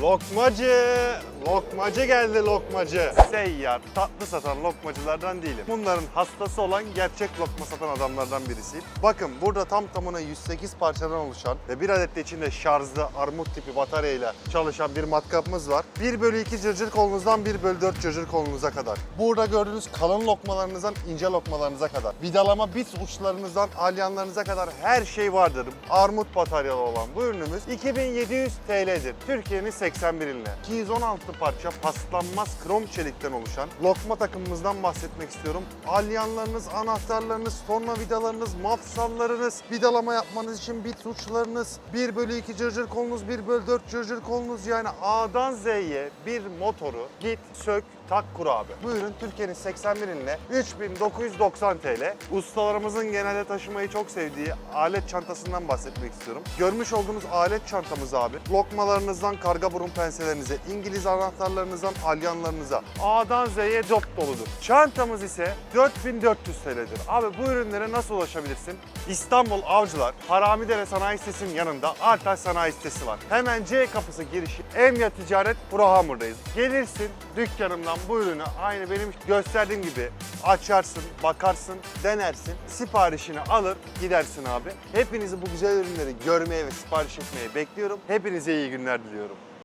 Lokmacı, lokmacı geldi lokmacı. Seyyar, tatlı satan lokmacılardan değilim. Bunların hastası olan gerçek lokma satan adamlardan birisiyim. Bakın burada tam tamına 108 parçadan oluşan ve bir adet de içinde şarjlı armut tipi bataryayla çalışan bir matkapımız var. 1 bölü 2 cırcır kolunuzdan 1 bölü 4 cırcır kolunuza kadar. Burada gördüğünüz kalın lokmalarınızdan ince lokmalarınıza kadar. Vidalama bit uçlarınızdan alyanlarınıza kadar her şey vardır. Armut bataryalı olan bu ürünümüz 2700 TL'dir. Türkiye'nin 81 iline. 216 parça paslanmaz krom çelikten oluşan lokma takımımızdan bahsetmek istiyorum. Alyanlarınız, anahtarlarınız, tornavidalarınız, mafsallarınız, vidalama yapmanız için bit uçlarınız, 1 bölü 2 cırcır kolunuz, 1 bölü 4 cırcır kolunuz yani A'dan Z'ye bir motoru git, sök, tak kur abi. Bu ürün Türkiye'nin 81 iline 3990 TL. Ustalarımızın genelde taşımayı çok sevdiği alet çantasından bahsetmek istiyorum. Görmüş olduğunuz alet çantamız abi. Lokmalarınızdan karga burun penselerinize, İngiliz anahtarlarınızdan alyanlarınıza A'dan Z'ye dop doludur. Çantamız ise 4400 TL'dir. Abi bu ürünlere nasıl ulaşabilirsin? İstanbul Avcılar Haramidere Sanayi Sitesi'nin yanında Artaş Sanayi Sitesi var. Hemen C kapısı girişi Emya Ticaret Brohamur'dayız. Gelirsin dükkanımdan bu ürünü aynı benim gösterdiğim gibi açarsın, bakarsın, denersin. Siparişini alır gidersin abi. Hepinizi bu güzel ürünleri görmeye ve sipariş etmeye bekliyorum. Hepinize iyi günler diliyorum.